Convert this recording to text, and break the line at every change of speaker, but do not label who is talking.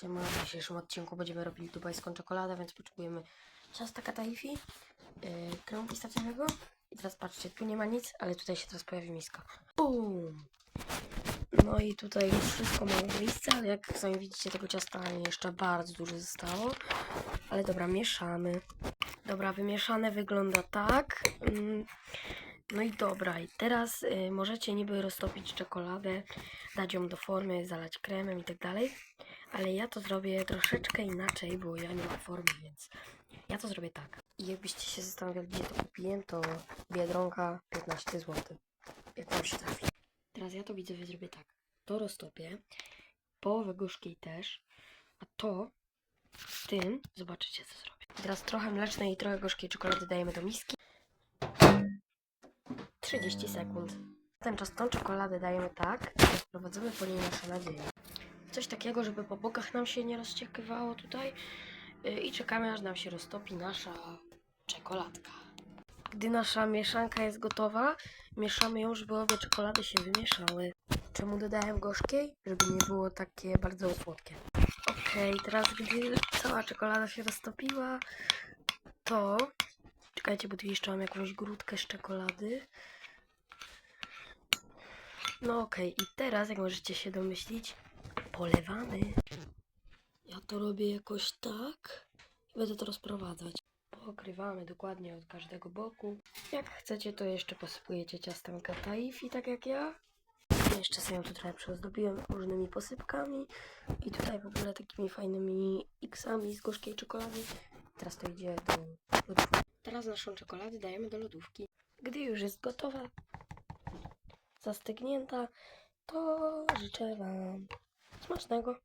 Siema, w dzisiejszym odcinku będziemy robili dubajską czekoladę, więc potrzebujemy ciasta kataifi, yy, kremu pistacjowego i teraz patrzcie, tu nie ma nic, ale tutaj się teraz pojawi miska. Bum! No i tutaj już wszystko ma miejsce, ale jak sami widzicie tego ciasta jeszcze bardzo dużo zostało. Ale dobra, mieszamy. Dobra, wymieszane wygląda tak. Mm, No i dobra, i teraz y, możecie niby roztopić czekoladę, dać ją do formy, zalać kremem i tak dalej. Ale ja to zrobię troszeczkę inaczej, bo ja nie mam formy, więc ja to zrobię tak. I jakbyście się zastanawiali, gdzie to kupiłem, to Biedronka 15 zł. Jak wam się trafi. Teraz ja to widzę, zrobię tak. To roztopię, połowę gorzkiej też, a to tym zobaczycie, co zrobię. Teraz trochę mlecznej i trochę gorzkiej czekolady dajemy do miski. 30 sekund. Ten czas tą czekoladę dajemy tak, i wprowadzamy po niej nasze nadzieje. Coś takiego, żeby po bokach nam się nie rozciekwywało tutaj yy, i czekamy aż nam się roztopi nasza czekoladka. Gdy nasza mieszanka jest gotowa, mieszamy ją, żeby obie czekolady się wymieszały. Czemu dodałem gorzkiej? Żeby nie było takie bardzo słodkie. Okej, teraz gdy cała czekolada się roztopiła, to... Czekajcie, bo tu jeszcze mam jakąś grudkę z czekolady. No okej, i teraz, jak możecie się domyślić, polewamy. Ja to robię jakoś tak i będę to rozprowadzać. Pokrywamy dokładnie od każdego boku. Jak chcecie, to jeszcze posypujecie ciastem kataifi, tak jak ja. Jeszcze sobie ją tu trochę przyozdobiłem różnymi posypkami i tutaj w ogóle takimi fajnymi x-ami z gorzkiej czekolady. Teraz to idzie do lodówki. Teraz naszą czekoladę dajemy do lodówki. Gdy już jest gotowa, zastygnięta, to życzę Wam Mas tengo.